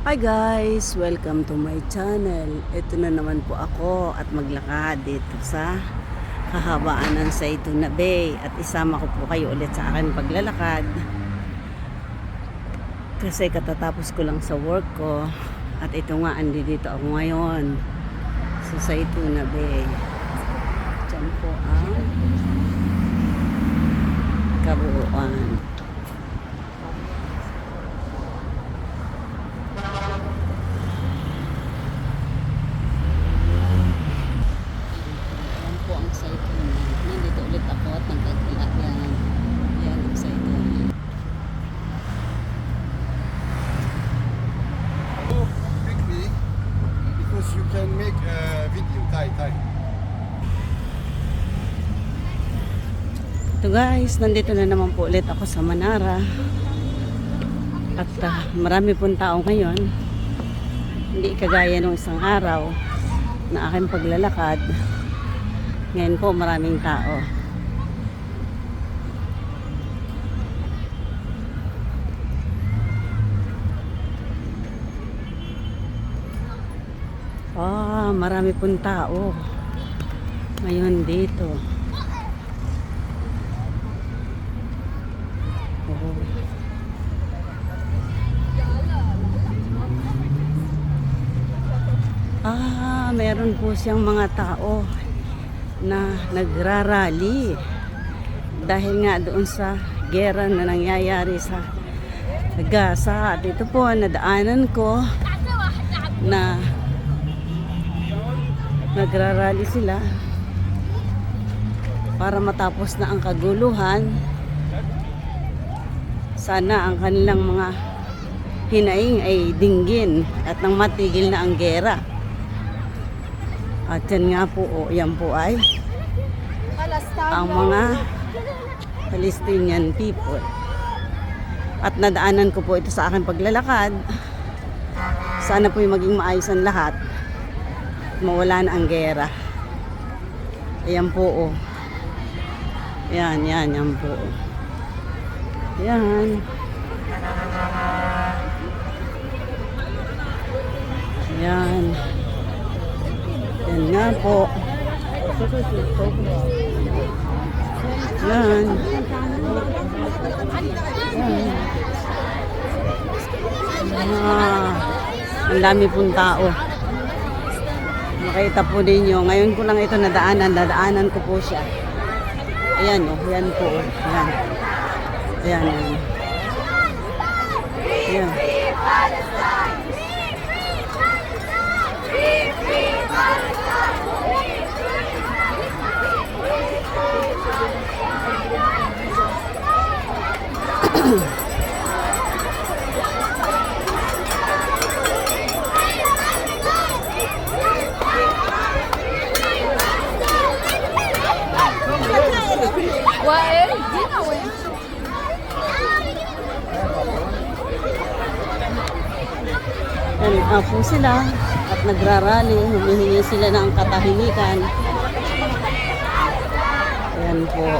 Hi guys! Welcome to my channel. Ito na naman po ako at maglakad dito sa kahabaan ng Saituna Bay at isama ko po kayo ulit sa akin paglalakad kasi katatapos ko lang sa work ko at ito nga andito ako ngayon sa Saituna Bay. Diyan po ang kabuuan. Yan po ang Saituna. Nandito ulit ako at nagkagila yan. Yan ang Saituna. Oh, quickly because you can make a video. Thai, Thai. Ito guys, nandito na naman po ulit ako sa Manara. At ah, marami pong tao ngayon. Hindi kagaya nung isang araw na aking paglalakad. Ngayon po maraming tao. Marami pong tao. Ngayon dito. Oo. Ah, meron po siyang mga tao na nagrarally dahil nga doon sa gera na nangyayari sa Gaza. At ito po, nadaanan ko na nagrarally sila para matapos na ang kaguluhan sana ang kanilang mga hinaing ay dinggin at nang matigil na ang gera. At yan nga po, o yan po ay ang mga Palestinian people. At nadaanan ko po ito sa aking paglalakad. Sana po yung maging maayos ang lahat. Mawala na ang gera. Ayan po, oh. Yan, yan, yan po. oh. Yan. Yan. Yan nga po. Yan. Yan. Ah, ang dami pong tao. Makita po ninyo, ngayon ko lang ito nadaanan, nadaanan ko po siya. Ayan oh, yan po. Oh. Ayan. Ayan. Ayan. ayan. Ooh. Yan nga po sila at nagrarally, humihingi sila ng katahimikan. Ayan po.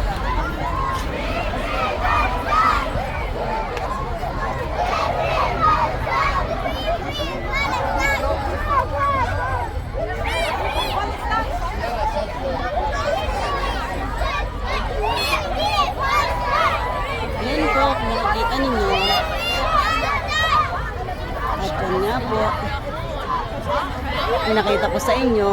Ayan po, kung nakikita ninyo. At po. Pinakita ko sa inyo.